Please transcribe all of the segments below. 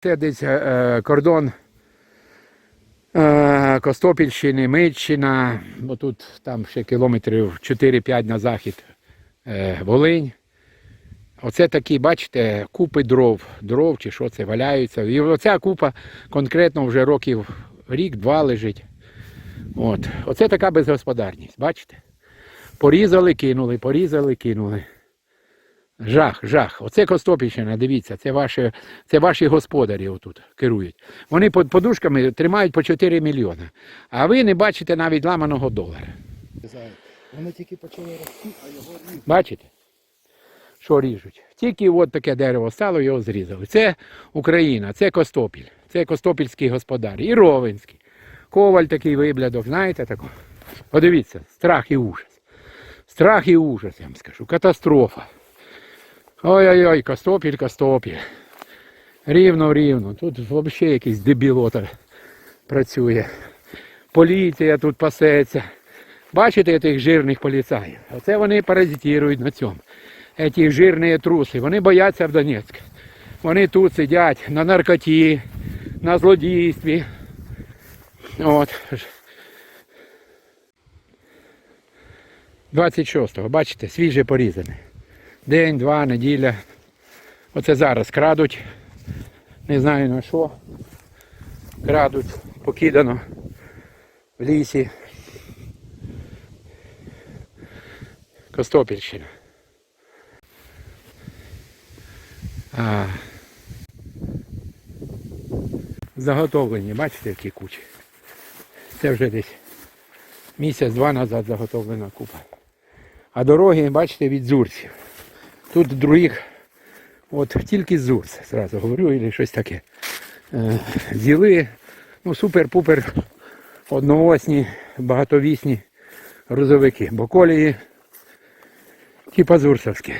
Це десь е, кордон е, Костопільщини, Митчина, бо тут там ще кілометрів 4-5 на захід е, Волинь. Оце такі, бачите, купи дров, дров чи що це валяються. І оця купа конкретно вже років рік-два лежить. От. Оце така безгосподарність, бачите? Порізали, кинули, порізали, кинули. Жах, жах. Оце Костопільщина, дивіться, це ваші, це ваші господарі отут керують. Вони під подушками тримають по 4 мільйони. А ви не бачите навіть ламаного долара. Воно тільки почало рости, а його різати. Бачите? Що ріжуть? Тільки от таке дерево стало, його зрізали. Це Україна, це Костопіль, це Костопільський господар. І Ровенський. Коваль такий виблядок, знаєте такого? Подивіться, страх і ужас. Страх і ужас, я вам скажу. Катастрофа. Ой-ой-ой, Костопіль, Костопіль. Рівно, рівно. Тут взагалі якийсь дебілота працює. Поліція тут пасеться. Бачите тих жирних поліцаїв? Оце вони паразитують на цьому. Ці жирні труси. Вони бояться в Донецьк. Вони тут сидять на наркоті, на злодійстві. От. 26-го, бачите, свіже порізане. День, два, неділя. Оце зараз крадуть. Не знаю на що. Крадуть, покидано в лісі. Костопільщина. А, заготовлені, бачите, які кучі. Це вже десь місяць-два назад заготовлена купа. А дороги, бачите, від зурців. Тут других, от тільки ЗУС, зразу говорю, або щось таке. Е, Зіли, ну супер-пупер одноосні, багатовісні грузовики, бо колії типа зурсовські.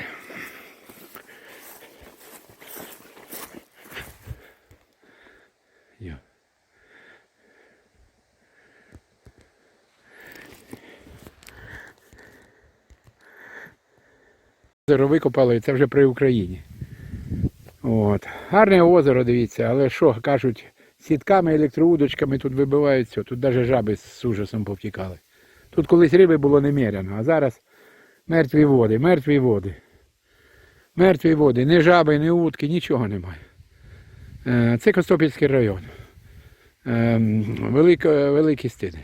Озеро викопали, це вже при Україні. От. Гарне озеро, дивіться, але що кажуть, сітками, електроудочками тут вибивають все. Тут навіть жаби з ужасом повтікали. Тут колись риби було немерено, а зараз мертві води, мертві води. Мертві води, ні жаби, ні утки, нічого немає. Е, Це Костопільський район. Ем, Велика, великий стиль.